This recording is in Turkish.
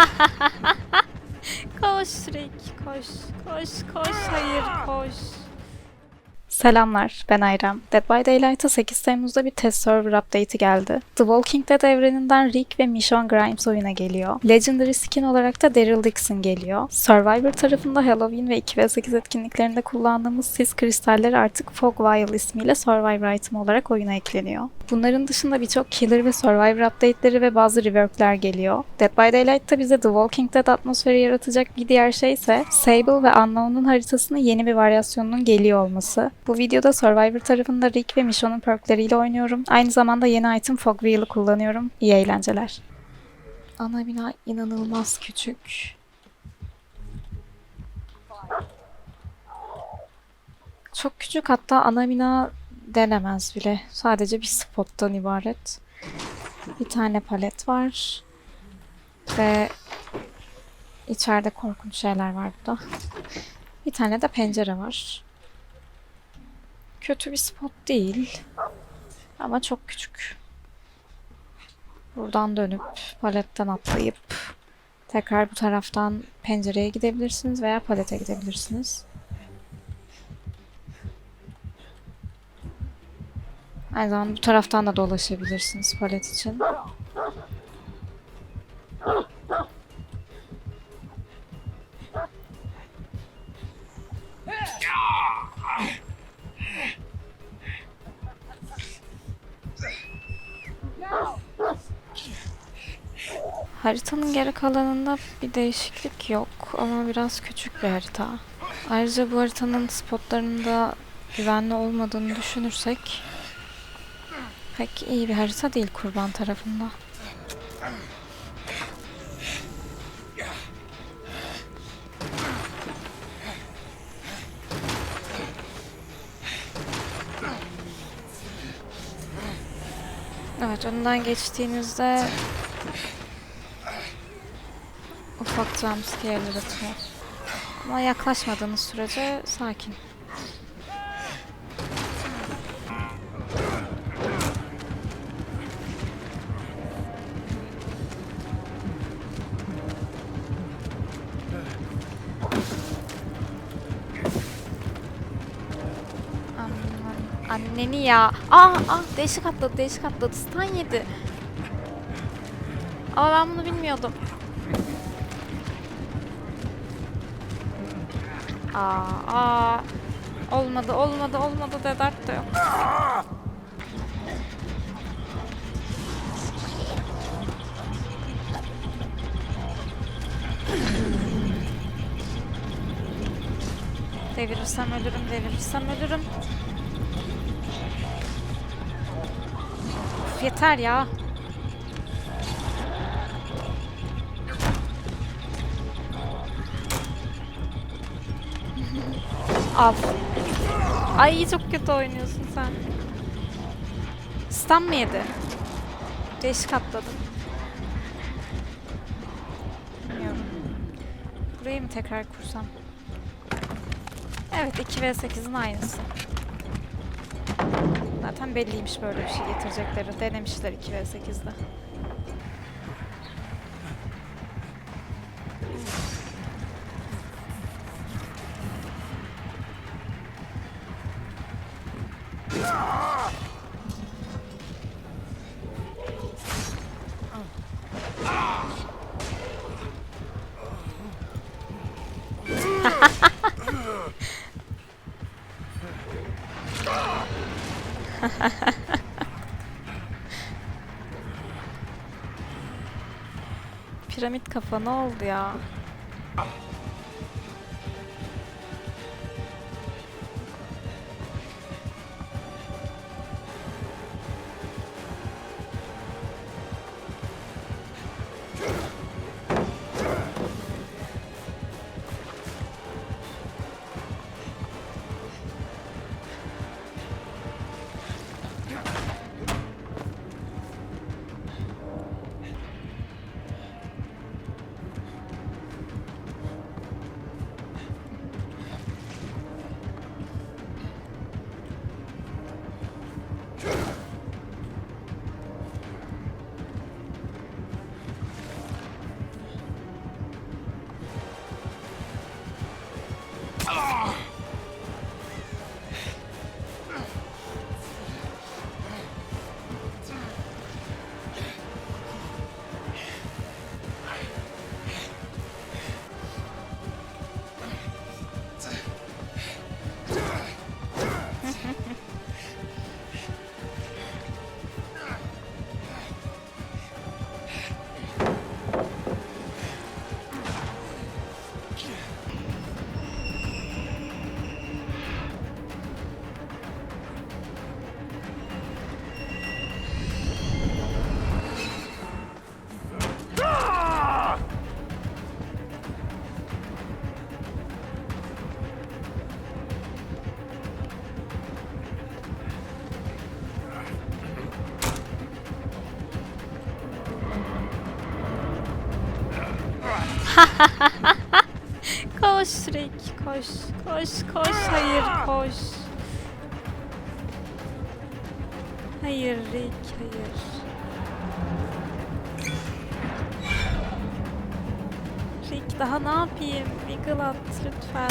koş Rick koş koş koş hayır koş. Selamlar, ben Ayrem. Dead by Daylight'a 8 Temmuz'da bir test server update'i geldi. The Walking Dead evreninden Rick ve Michonne Grimes oyuna geliyor. Legendary skin olarak da Daryl Dixon geliyor. Survivor tarafında Halloween ve 2v8 etkinliklerinde kullandığımız sis kristalleri artık Fog Vial ismiyle Survivor item olarak oyuna ekleniyor. Bunların dışında birçok Killer ve Survivor update'leri ve bazı rework'ler geliyor. Dead by Daylight'ta bize The Walking Dead atmosferi yaratacak bir diğer şey ise Sable ve Unknown'un haritasının yeni bir varyasyonunun geliyor olması. Bu videoda Survivor tarafında Rick ve Michonne'un perkleriyle oynuyorum. Aynı zamanda yeni item Fog Wheel'ı kullanıyorum. İyi eğlenceler. Ana bina inanılmaz küçük. Çok küçük hatta ana bina denemez bile. Sadece bir spottan ibaret. Bir tane palet var. Ve içeride korkunç şeyler var burada. Bir tane de pencere var. Kötü bir spot değil. Ama çok küçük. Buradan dönüp paletten atlayıp tekrar bu taraftan pencereye gidebilirsiniz veya palete gidebilirsiniz. Aynı zamanda bu taraftan da dolaşabilirsiniz palet için. Haritanın geri kalanında bir değişiklik yok ama biraz küçük bir harita. Ayrıca bu haritanın spotlarında güvenli olmadığını düşünürsek pek iyi bir harita değil kurban tarafında. Evet, önünden geçtiğinizde ufak jumpscare'ler atıyor. Ama yaklaşmadığınız sürece sakin. Anneni ya. Aa, aa değişik atladı, değişik atladı. Stun yedi. Aa ben bunu bilmiyordum. Aa, aa. Olmadı, olmadı, olmadı de de yok. Devirirsem ölürüm, devirirsem ölürüm. Uf, yeter ya. Al. Ay çok kötü oynuyorsun sen. Stun mı yedi? Değişik atladım. Burayı mı tekrar kursam? Evet 2 v 8'in aynısı. Zaten belliymiş böyle bir şey getirecekleri. Denemişler 2 v 8'de. Piramit kafa ne oldu ya? koş Rick koş koş koş hayır koş. Hayır Rick hayır. Rick daha ne yapayım? Wiggle at lütfen.